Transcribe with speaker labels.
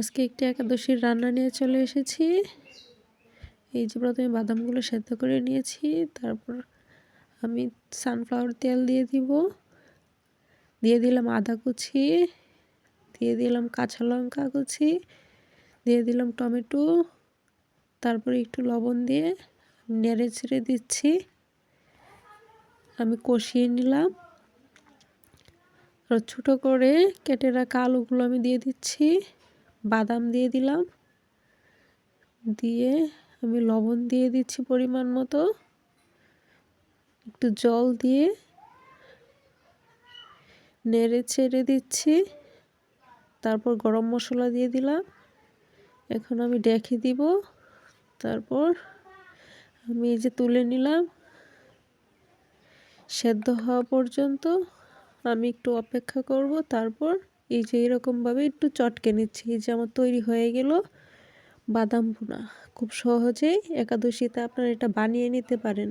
Speaker 1: আজকে একটি একাদশীর রান্না নিয়ে চলে এসেছি। এই যে প্রথমে বাদামগুলো সেদ্ধ করে নিয়েছি, তারপর আমি সানফ্লাওয়ার তেল দিয়ে দিব। দিয়ে দিলাম আদা কুচি, দিয়ে দিলাম কাঁচা লঙ্কা কুচি, দিয়ে দিলাম টমেটো, তারপরে একটু লবণ দিয়ে নেড়ে ছেড়ে দিচ্ছি। আমি কষিয়ে নিলাম। ছোটো করে কেটে রাখা আলুগুলো আমি দিয়ে দিচ্ছি। বাদাম দিয়ে দিলাম। দিয়ে আমি লবণ দিয়ে দিচ্ছি পরিমাণ মতো। একটু জল দিয়ে নেড়ে ছেড়ে দিচ্ছি। তারপর গরম মশলা দিয়ে দিলাম। এখন আমি ডেকে দিব। তারপর আমি এই যে তুলে নিলাম। সেদ্ধ হওয়া পর্যন্ত আমি একটু অপেক্ষা করব। তারপর এই যে এরকমভাবে একটু চটকে নিচ্ছি। এই যে আমার তৈরি হয়ে গেল বাদাম পোনা খুব সহজেই একাদশীতে আপনারা এটা বানিয়ে নিতে পারেন।